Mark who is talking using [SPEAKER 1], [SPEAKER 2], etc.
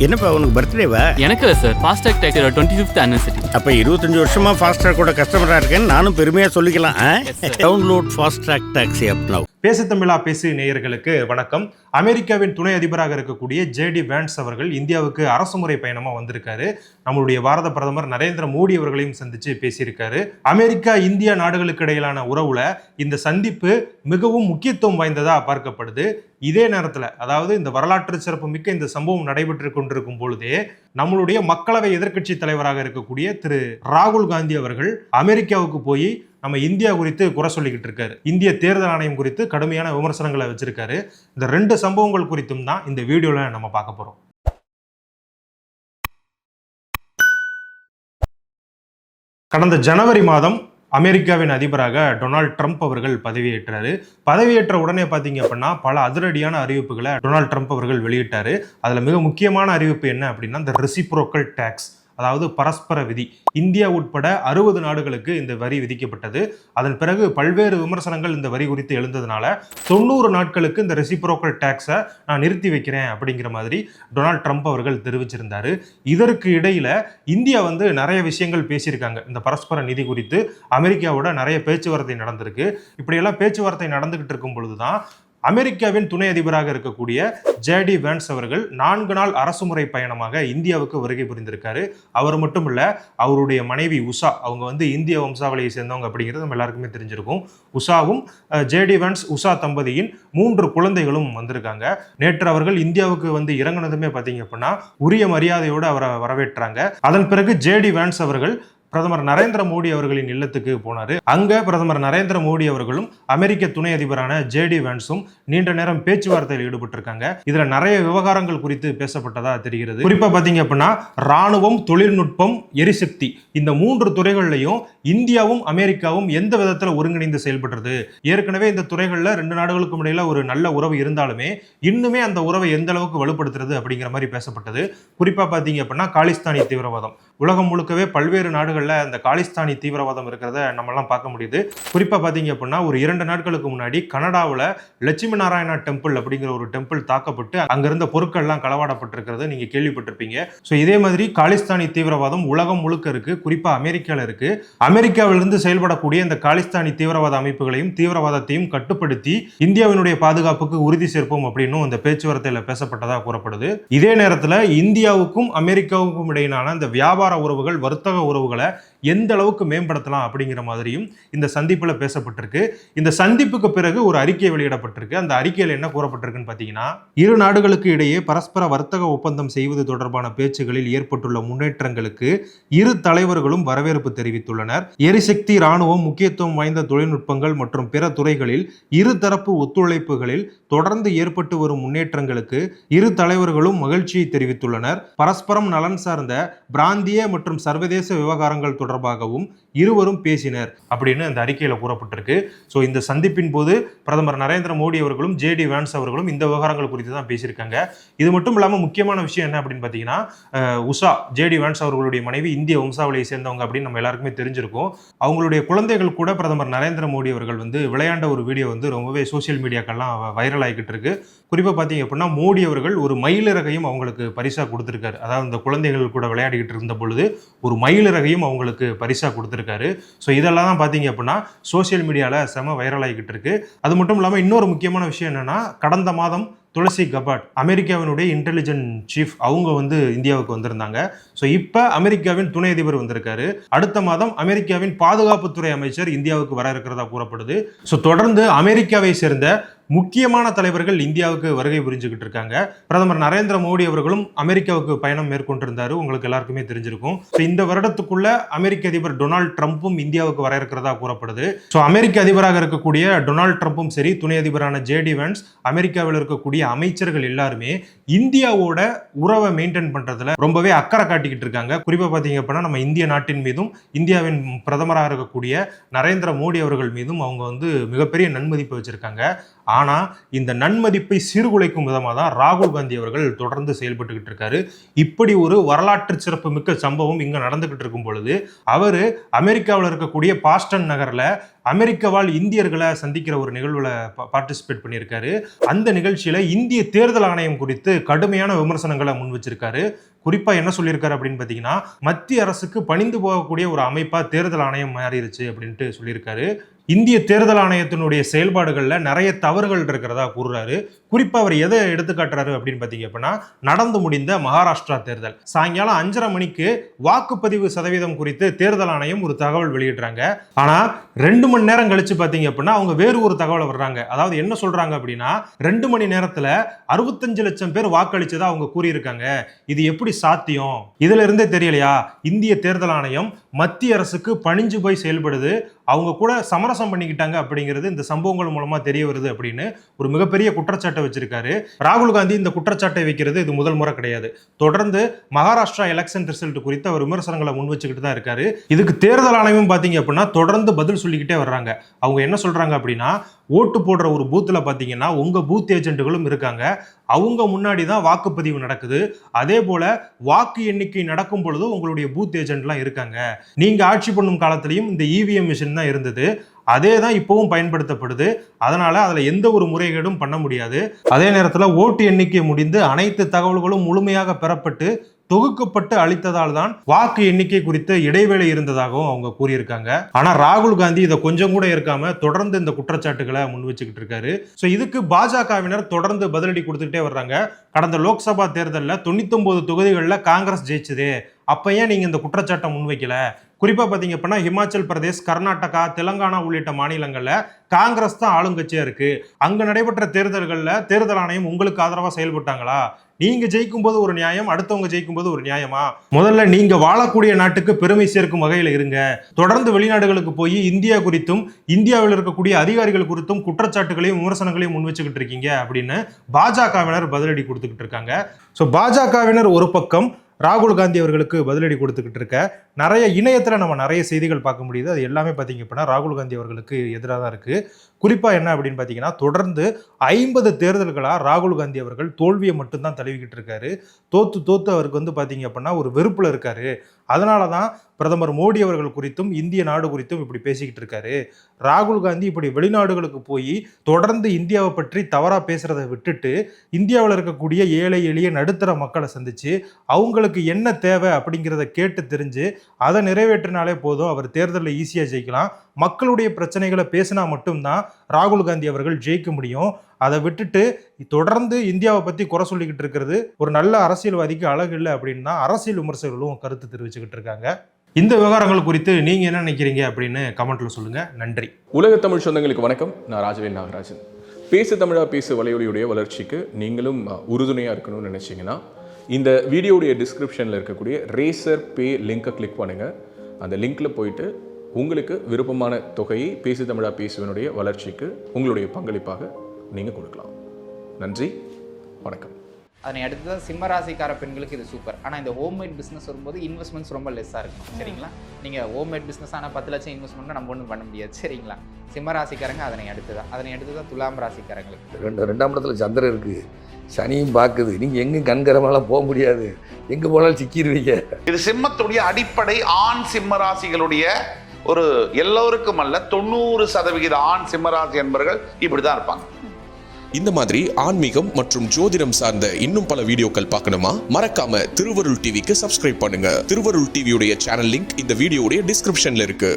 [SPEAKER 1] என்னப்பா உனக்கு பர்த்டேவா
[SPEAKER 2] எனக்கு இல்லை சார் ஃபாஸ்டாக் டேக்கரோட டுவெண்ட்டி ஃபிஃப்த் ஆனிவர்சரி
[SPEAKER 1] அப்ப இருபத்தஞ்சு வருஷமா கூட கஸ்டமரா இருக்கேன்னு நானும் பெருமையா சொல்லிக்கலாம். Download Fastrack taxi app now
[SPEAKER 3] பேசு தமிழா பேசு நேயர்களுக்கு வணக்கம். அமெரிக்காவின் துணை அதிபராக இருக்கக்கூடிய ஜேடி வேன்ஸ் அவர்கள் இந்தியாவுக்கு அரசுமுறை பயணமாக வந்திருக்காரு. நம்மளுடைய பாரத பிரதமர் நரேந்திர மோடி அவர்களையும் சந்தித்து பேசியிருக்காரு. அமெரிக்கா இந்தியா நாடுகளுக்கு இடையிலான உறவுல இந்த சந்திப்பு மிகவும் முக்கியத்துவம் வாய்ந்ததாக பார்க்கப்படுது. இதே நேரத்தில் அதாவது இந்த வரலாற்று சிறப்பு மிக்க இந்த சம்பவம் நடைபெற்று கொண்டிருக்கும் பொழுதே நம்மளுடைய மக்களவை எதிர்க்கட்சி தலைவராக இருக்கக்கூடிய திரு ராகுல் காந்தி அவர்கள் அமெரிக்காவுக்கு போய் நம்ம இந்தியா குறித்து குறை சொல்லிக்கிட்டு இருக்காரு. இந்திய தேர்தல் ஆணையம் குறித்து கடுமையான விமர்சனங்களை வச்சிருக்காரு. இந்த ரெண்டு சம்பவங்கள் குறித்தும் தான் இந்த வீடியோவில் நம்ம பார்க்க போகிறோம் கடந்த ஜனவரி மாதம் அமெரிக்காவின் அதிபராக டொனால்ட் ட்ரம்ப் அவர்கள் பதவியேற்றாரு. பதவியேற்ற உடனே பார்த்தீங்க அப்படின்னா பல அதிரடியான அறிவிப்புகளை டொனால்ட் ட்ரம்ப் அவர்கள் வெளியிட்டாரு. அதில் மிக முக்கியமான அறிவிப்பு என்ன அப்படின்னா இந்த ரெசிப்ரோக்கல் டேக்ஸ் அதாவது பரஸ்பர விதி. இந்தியா உட்பட அறுபது நாடுகளுக்கு இந்த வரி விதிக்கப்பட்டது. அதன் பிறகு பல்வேறு விமர்சனங்கள் இந்த வரி குறித்து எழுந்ததுனால தொண்ணூறு நாட்களுக்கு இந்த ரெசிப்ரோக்கல் டேக்ஸை நான் நிறுத்தி வைக்கிறேன் அப்படிங்கிற மாதிரி டொனால்ட் ட்ரம்ப் அவர்கள் தெரிவிச்சிருந்தார். இதற்கு இடையில் இந்தியா வந்து நிறைய விஷயங்கள் பேசியிருக்காங்க. இந்த பரஸ்பர நிதி குறித்து அமெரிக்காவோட நிறைய பேச்சுவார்த்தை நடந்திருக்கு. இப்படியெல்லாம் பேச்சுவார்த்தை நடந்துகிட்டு இருக்கும் பொழுது தான் அமெரிக்காவின் துணை அதிபராக இருக்கக்கூடிய ஜேடி வேன்ஸ் அவர்கள் நான்கு நாள் அரசுமுறை பயணமாக இந்தியாவுக்கு வருகை புரிந்திருக்காரு. அவர் மட்டும் இல்ல அவருடைய மனைவி உஷா அவங்க வந்து இந்திய வம்சாவளியை சேர்ந்தவங்க அப்படிங்கிறது நம்ம எல்லாருக்குமே தெரிஞ்சிருக்கும். உஷாவும் ஜேடி வேன்ஸ் உஷா தம்பதியின் மூன்று குழந்தைகளும் வந்திருக்காங்க. நேற்று அவர்கள் இந்தியாவுக்கு வந்து இறங்குனதுமே பார்த்தீங்க அப்படின்னா உரிய மரியாதையோடு அவரை வரவேற்றாங்க. அதன் பிறகு ஜேடி வேன்ஸ் அவர்கள் பிரதமர் நரேந்திர மோடி அவர்களின் இல்லத்துக்கு போனார். அங்கே பிரதமர் நரேந்திர மோடி அவர்களும் அமெரிக்க துணை அதிபரான ஜேடி வேன்ஸும் நீண்ட நேரம் பேச்சுவார்த்தையில் ஈடுபட்டிருக்காங்க. இதில் நிறைய விவகாரங்கள் குறித்து பேசப்பட்டதா தெரிகிறது. குறிப்பாக பார்த்தீங்க அப்படின்னா ராணுவம் தொழில்நுட்பம் எரிசக்தி இந்த மூன்று துறைகள்லையும் இந்தியாவும் அமெரிக்காவும் எந்த விதத்தில் ஒருங்கிணைந்து செயல்படுறது? ஏற்கனவே இந்த துறைகளில் ரெண்டு நாடுகளுக்கும் இடையில ஒரு நல்ல உறவு இருந்தாலுமே இன்னுமே அந்த உறவை எந்த அளவுக்கு வலுப்படுத்துறது அப்படிங்கிற மாதிரி பேசப்பட்டது. குறிப்பாக பார்த்தீங்க அப்படின்னா காலிஸ்தானி தீவிரவாதம். உலகம் முழுக்கவே பல்வேறு நாடுகள் நாடுகளில் அந்த காலிஸ்தானி தீவிரவாதம் இருக்கிறத நம்மலாம் பார்க்க முடியுது. குறிப்பாக பார்த்தீங்க அப்படின்னா ஒரு இரண்டு நாட்களுக்கு முன்னாடி கனடாவில் லட்சுமி நாராயணா டெம்பிள் அப்படிங்கிற ஒரு டெம்பிள் தாக்கப்பட்டு அங்கிருந்த பொருட்கள்லாம் களவாடப்பட்டிருக்கிறது நீங்கள் கேள்விப்பட்டிருப்பீங்க. ஸோ இதே மாதிரி காலிஸ்தானி தீவிரவாதம் உலகம் முழுக்க இருக்குது குறிப்பாக அமெரிக்காவில் இருக்குது அமெரிக்காவிலிருந்து செயல்படக்கூடிய இந்த காலிஸ்தானி தீவிரவாத அமைப்புகளையும் தீவிரவாதத்தையும் கட்டுப்படுத்தி இந்தியாவினுடைய பாதுகாப்புக்கு உறுதி சேர்ப்போம் அப்படின்னும் இந்த பேச்சுவார்த்தையில் பேசப்பட்டதாக கூறப்படுது. இதே நேரத்தில் இந்தியாவுக்கும் அமெரிக்காவுக்கும் இடையிலான இந்த வியாபார உறவுகள் வர்த்தக உறவுகளை எந்த அளவுக்கு மேம்படுத்தலாம் அப்படிங்கிற மாதிரியும் இந்த சந்திப்பில் பேசப்பட்டிருக்கு. இந்த சந்திப்புக்கு பிறகு ஒரு அறிக்கை வெளியிடப்பட்டிருக்கு. அந்த அறிக்கையில் என்ன கூறப்பட்டிருக்குன்னு பார்த்தீங்கன்னா இரு நாடுகளுக்கு இடையே பரஸ்பர வர்த்தக ஒப்பந்தம் செய்வது தொடர்பான பேச்சுகளில் ஏற்பட்டுள்ள முன்னேற்றங்களுக்கு இரு தலைவர்களும் வரவேற்பு தெரிவித்துள்ளனர். எரிசக்தி ராணுவம் முக்கியத்துவம் வாய்ந்த தொழில்நுட்பங்கள் மற்றும் பிற துறைகளில் இருதரப்பு ஒத்துழைப்புகளில் தொடர்ந்து ஏற்பட்டு வரும் முன்னேற்றங்களுக்கு இரு தலைவர்களும் மகிழ்ச்சியை தெரிவித்துள்ளனர். பரஸ்பரம் நலன் சார்ந்த பிராந்திய மற்றும் சர்வதேச விவகாரங்கள் தொடர்பாகவும் இருவரும் பேசினர் அப்படின்னு அந்த அறிக்கையில் கூறப்பட்டிருக்கு. ஸோ இந்த சந்திப்பின் போது பிரதமர் நரேந்திர மோடி அவர்களும் ஜேடி வேன்ஸ் அவர்களும் இந்த விவகாரங்கள் குறித்து தான் பேசியிருக்காங்க. இது மட்டும் இல்லாமல் முக்கியமான விஷயம் என்ன அப்படின்னு பார்த்தீங்கன்னா உஷா ஜேடி வேன்ஸ் அவர்களுடைய மனைவி இந்திய வம்சாவளியை சேர்ந்தவங்க அப்படின்னு நம்ம எல்லாருக்குமே தெரிஞ்சிருக்கும். அவங்களுடைய குழந்தைகள் கூட பிரதமர் நரேந்திர மோடி அவர்கள் வந்து விளையாண்ட ஒரு வீடியோ வந்து ரொம்பவே சோசியல் மீடியாக்கெல்லாம் வைரல் ஆகிக்கிட்டு இருக்கு. குறிப்பாக பார்த்தீங்க அப்படின்னா மோடி அவர்கள் ஒரு மயிலிறகையும் அவங்களுக்கு பரிசாக கொடுத்துருக்காரு. அதாவது இந்த குழந்தைகள் கூட விளையாடிக்கிட்டு இருந்த பொழுது ஒரு மயிலிறகையும் அவங்களுக்கு பரிசாக கொடுத்துருக்காரு. ஸோ இதெல்லாம் தான் பார்த்தீங்க அப்படின்னா சோசியல் மீடியாவில் செம வைரல் ஆகிக்கிட்டு இருக்கு. அது மட்டும் இல்லாமல் இன்னொரு முக்கியமான விஷயம் என்னன்னா கடந்த மாதம் துளசி கபாட் அமெரிக்காவினுடைய இன்டெலிஜென்ட் சீஃப் அவங்க வந்து இந்தியாவுக்கு வந்திருந்தாங்க. ஸோ இப்போ அமெரிக்காவின் துணை அதிபர் வந்திருக்காரு. அடுத்த மாதம் அமெரிக்காவின் பாதுகாப்புத்துறை அமைச்சர் இந்தியாவுக்கு வர இருக்கிறதா கூறப்படுது. ஸோ தொடர்ந்து அமெரிக்காவை சேர்ந்த முக்கியமான தலைவர்கள் இந்தியாவுக்கு வருகை புரிஞ்சுக்கிட்டு இருக்காங்க. பிரதமர் நரேந்திர மோடி அவர்களும் அமெரிக்காவுக்கு பயணம் மேற்கொண்டிருந்தாரு. உங்களுக்கு எல்லாருக்குமே தெரிஞ்சிருக்கும். ஸோ இந்த வருடத்துக்குள்ள அமெரிக்க அதிபர் டொனால்ட் ட்ரம்ப்பும் இந்தியாவுக்கு வர இருக்கிறதா கூறப்படுது. ஸோ அமெரிக்க அதிபராக இருக்கக்கூடிய டொனால்ட் ட்ரம்ப்பும் சரி துணை அதிபரான ஜேடி வென்ஸ் அமெரிக்காவில் இருக்கக்கூடிய அமைச்சர்கள் எல்லாருமே இந்தியாவோட உறவை மெயின்டைன் பண்றதுல ரொம்பவே அக்கறை காட்டிக்கிட்டு இருக்காங்க. குறிப்பாக பார்த்தீங்க அப்படின்னா நம்ம இந்திய நாட்டின் மீதும் இந்தியாவின் பிரதமராக இருக்கக்கூடிய நரேந்திர மோடி அவர்கள் மீதும் அவங்க வந்து மிகப்பெரிய நன்மதிப்பு வச்சிருக்காங்க. ஆனா இந்த நன்மதிப்பை சீர்குலைக்கும் விதமாக தான் ராகுல் காந்தி அவர்கள் தொடர்ந்து செயல்பட்டுக்கிட்டு இருக்காரு. இப்படி ஒரு வரலாற்று சிறப்பு மிக்க சம்பவம் இங்க நடந்துகிட்டு இருக்கும் பொழுது அவர் அமெரிக்காவில் இருக்கக்கூடிய பாஸ்டன் நகர்ல அமெரிக்க வாழ் இந்தியர்களை சந்திக்கிற ஒரு நிகழ்வுல பார்ட்டிசிபேட் பண்ணியிருக்காரு. அந்த நிகழ்ச்சியில இந்திய தேர்தல் ஆணையம் குறித்து கடுமையான விமர்சனங்களை முன் வச்சிருக்காரு. குறிப்பாக என்ன சொல்லியிருக்காரு அப்படின்னு பார்த்தீங்கன்னா மத்திய அரசுக்கு பணிந்து போகக்கூடிய ஒரு அமைப்பாக தேர்தல் ஆணையம் மாறிடுச்சு அப்படின்ட்டு சொல்லியிருக்காரு. இந்திய தேர்தல் ஆணையத்தினுடைய செயல்பாடுகள்ல நிறைய தவறுகள் இருக்கிறதா கூறுறாரு. குறிப்பாக அவர் எதை எடுத்துக்காட்டுறாரு அப்படின்னு பார்த்தீங்க அப்படின்னா நடந்து முடிந்த மகாராஷ்டிரா தேர்தல். சாயங்காலம் அஞ்சரை மணிக்கு வாக்குப்பதிவு சதவீதம் குறித்து தேர்தல் ஆணையம் ஒரு தகவல் வெளியிடுறாங்க. ஆனால் ரெண்டு மணி நேரம் கழிச்சு பார்த்தீங்க அப்படின்னா அவங்க வேறு ஒரு தகவலை வர்றாங்க. அதாவது என்ன சொல்றாங்க அப்படின்னா ரெண்டு மணி நேரத்தில் அறுபத்தஞ்சு லட்சம் பேர் வாக்களித்ததாக அவங்க கூறியிருக்காங்க. இது எப்படி சாத்தியம். இதுல இருந்தே தெரியலையா? இந்திய தேர்தல் ஆணையம் மத்திய அரசுக்கு பணிஞ்சு போய் செயல்படுது. அவங்க கூட சமரசம் பண்ணிக்கிட்டாங்க அப்படிங்கிறது இந்த சம்பவங்கள் மூலமா தெரிய வருது அப்படின்னு ஒரு மிகப்பெரிய குற்றச்சாட்டை வச்சிருக்காரு. ராகுல் காந்தி இந்த குற்றச்சாட்டை வைக்கிறது இது முதல் முறை கிடையாது. தொடர்ந்து மகாராஷ்டிரா எலெக்ஷன் ரிசல்ட் குறித்த அவர் விமர்சனங்களை முன் வச்சுக்கிட்டு தான் இருக்காரு. இதுக்கு தேர்தல் ஆணையம் பாத்தீங்க அப்படின்னா தொடர்ந்து பதில் சொல்லிக்கிட்டே வர்றாங்க. அவங்க என்ன சொல்றாங்க அப்படின்னா ஓட்டு போடுற ஒரு பூத்தில் பார்த்தீங்கன்னா உங்கள் பூத் ஏஜென்ட்டுகளும் இருக்காங்க. அவங்க முன்னாடி தான் வாக்குப்பதிவு நடக்குது. அதே போல் வாக்கு எண்ணிக்கை நடக்கும் பொழுது உங்களுடைய பூத் ஏஜென்ட்லாம் இருக்காங்க. நீங்கள் ஆட்சி பண்ணும் காலத்துலேயும் இந்த இவிஎம் மிஷின் தான் இருந்தது. அதே தான் இப்போவும் பயன்படுத்தப்படுது. அதனால் அதில் எந்த ஒரு முறைகேடும் பண்ண முடியாது. அதே நேரத்தில் ஓட்டு எண்ணிக்கை முடிந்து அனைத்து தகவல்களும் முழுமையாக பெறப்பட்டு தொகுக்கப்பட்டு அளித்ததால் தான் வாக்கு எண்ணிக்கை குறித்த இடைவேளை இருந்ததாகவும் அவங்க கூறியிருக்காங்க. ஆனா ராகுல் காந்தி இதை கொஞ்சம் கூட இருக்காம தொடர்ந்து இந்த குற்றச்சாட்டுகளை முன் வச்சுக்கிட்டு இருக்காரு. ஸோ இதுக்கு பாஜகவினர் தொடர்ந்து பதிலடி கொடுத்துக்கிட்டே வர்றாங்க. கடந்த லோக்சபா தேர்தலில் தொண்ணூத்தொன்பது தொகுதிகளில் காங்கிரஸ் ஜெயிச்சதே அப்போ ஏன் நீங்கள் இந்த குற்றச்சாட்டை முன்வைக்கல. குறிப்பாக பார்த்தீங்க அப்படின்னா ஹிமாச்சல் பிரதேஷ் கர்நாடகா தெலங்கானா உள்ளிட்ட மாநிலங்களில் காங்கிரஸ் தான் ஆளுங்கட்சியாக இருக்குது அங்கே நடைபெற்ற தேர்தல்களில் தேர்தல் ஆணையம் உங்களுக்கு ஆதரவாக செயல்பட்டாங்களா? நீங்க ஜெயிக்கும் போது ஒரு நியாயம் அடுத்தவங்க ஜெயிக்கும் போது ஒரு நியாயமா? முதல்ல நீங்க வாழக்கூடிய நாட்டுக்கு பெருமை சேர்க்கும் வகையில் இருங்க. தொடர்ந்து வெளிநாடுகளுக்கு போய் இந்தியா குறித்தும் இந்தியாவில் இருக்கக்கூடிய அதிகாரிகள் குறித்தும் குற்றச்சாட்டுகளையும் விமர்சனங்களையும் முன் வச்சுக்கிட்டு இருக்கீங்க அப்படின்னு பாஜகவினர் பதிலடி கொடுத்துக்கிட்டு இருக்காங்க. ஸோ பாஜகவினர் ஒரு பக்கம் ராகுல் காந்தி அவர்களுக்கு பதிலடி கொடுத்துக்கிட்டு இருக்க. நிறைய இணையத்தில் நம்ம நிறைய செய்திகள் பார்க்க முடியுது. அது எல்லாமே பார்த்தீங்க அப்படின்னா ராகுல் காந்தி அவர்களுக்கு எதிராக தான் இருக்குது குறிப்பாக என்ன அப்படின்னு பார்த்தீங்கன்னா தொடர்ந்து ஐம்பது தேர்தல்களாக ராகுல் காந்தி அவர்கள் தோல்வியை மட்டும்தான் தழுவிக்கிட்டு இருக்காரு. தோத்து தோத்து அவருக்கு வந்து பார்த்தீங்க அப்படின்னா ஒரு வெறுப்பில் இருக்காரு. அதனால தான் பிரதமர் மோடி அவர்கள் குறித்தும் இந்திய நாடு குறித்தும் இப்படி பேசிக்கிட்டு இருக்காரு. ராகுல் காந்தி இப்படி வெளிநாடுகளுக்கு போய் தொடர்ந்து இந்தியாவை பற்றி தவறாக பேசுகிறத விட்டுட்டு இந்தியாவில் இருக்கக்கூடிய ஏழை எளிய நடுத்தர மக்களை சந்தித்து அவங்களுக்கு என்ன தேவை அப்படிங்கிறத கேட்டு தெரிஞ்சு அதை நிறைவேற்றினாலே போதும் அவர் தேர்தலில் ஈஸியாக ஜெயிக்கலாம். மக்களுடைய பிரச்சனைகளை பேசினா மட்டும்தான் ராகுல் காந்தி அவர்கள் ஜெயிக்க முடியும். அதை விட்டுட்டு தொடர்ந்து இந்தியாவை பற்றி குறை சொல்லிக்கிட்டு இருக்கிறது. ஒரு நல்ல அரசியல்வாதிக்கு அழகு இல்லை அப்படின்னா அரசியல் விமர்சகர்களும் கருத்து தெரிவிச்சுக்கிட்டு இருக்காங்க. இந்த விவகாரங்கள் குறித்து நீங்கள் என்ன நினைக்கிறீங்க அப்படின்னு கமெண்ட்டில் சொல்லுங்கள் நன்றி.
[SPEAKER 4] உலக தமிழ் சொந்தங்களுக்கு வணக்கம். நான் ராஜவேல் நாகராஜன். பேசு தமிழா பேசு வலையொலியுடைய வளர்ச்சிக்கு நீங்களும் உறுதுணையாக இருக்கணும்னு நினச்சிங்கன்னா இந்த வீடியோடைய டிஸ்கிரிப்ஷனில் இருக்கக்கூடிய ரேசர் பே லிங்கை கிளிக் பண்ணுங்கள் அந்த லிங்க்கில் போயிட்டு உங்களுக்கு விருப்பமான தொகையை பேசு தமிழா பேசுவனுடைய வளர்ச்சிக்கு உங்களுடைய பங்களிப்பாக நீங்கள் கொடுக்கலாம். நன்றி வணக்கம்.
[SPEAKER 5] அதனை அடுத்து தான் சிம்ம ராசிக்கார பெண்களுக்கு இது சூப்பர் ஆனால் இந்த ஹோம்மேட் பிஸ்னஸ் வரும்போது இன்வெஸ்ட்மெண்ட்ஸ் ரொம்ப லெஸ்ஸாக இருக்கும் சரிங்களா? நீங்கள் ஹோம்மேட் பிஸ்னஸ் ஆனால் பத்து லட்சம் இன்வெஸ்ட்மெண்ட் நம்ம ஒன்றும் பண்ண முடியாது. சரிங்களா? சிம்ம ராசிக்காரங்க அதனை அடுத்து தான் அதனை அடுத்து தான் துலாம் ராசிக்காரங்களுக்கு.
[SPEAKER 6] ரெண்டு ரெண்டாம் இடத்துல சந்திரன் இருக்குது சனியும் பார்க்குது நீங்கள் எங்கேயும் கண்கரமெல்லாம் போக முடியாது. எங்கே போனாலும் சிக்கிடுவீங்க
[SPEAKER 7] இது சிம்மத்துடைய அடிப்படை ஆண் சிம்ம ராசிகளுடைய ஒரு எல்லோருக்கும் அல்ல தொண்ணூறு சதவிகித ஆண் சிம்மராசி என்பவர்கள் இப்படிதான் இருப்பாங்க.
[SPEAKER 8] இந்த மாதிரி ஆன்மீகம் மற்றும் ஜோதிடம் சார்ந்த இன்னும் பல வீடியோக்கள் பார்க்கணுமா? மறக்காம திருவருள் டிவிக்கு சப்ஸ்கிரைப் பண்ணுங்க. திருவருள் டிவியுடைய சேனல் லிங்க் இந்த வீடியோடைய டிஸ்கிரிப்ஷன்ல இருக்கு.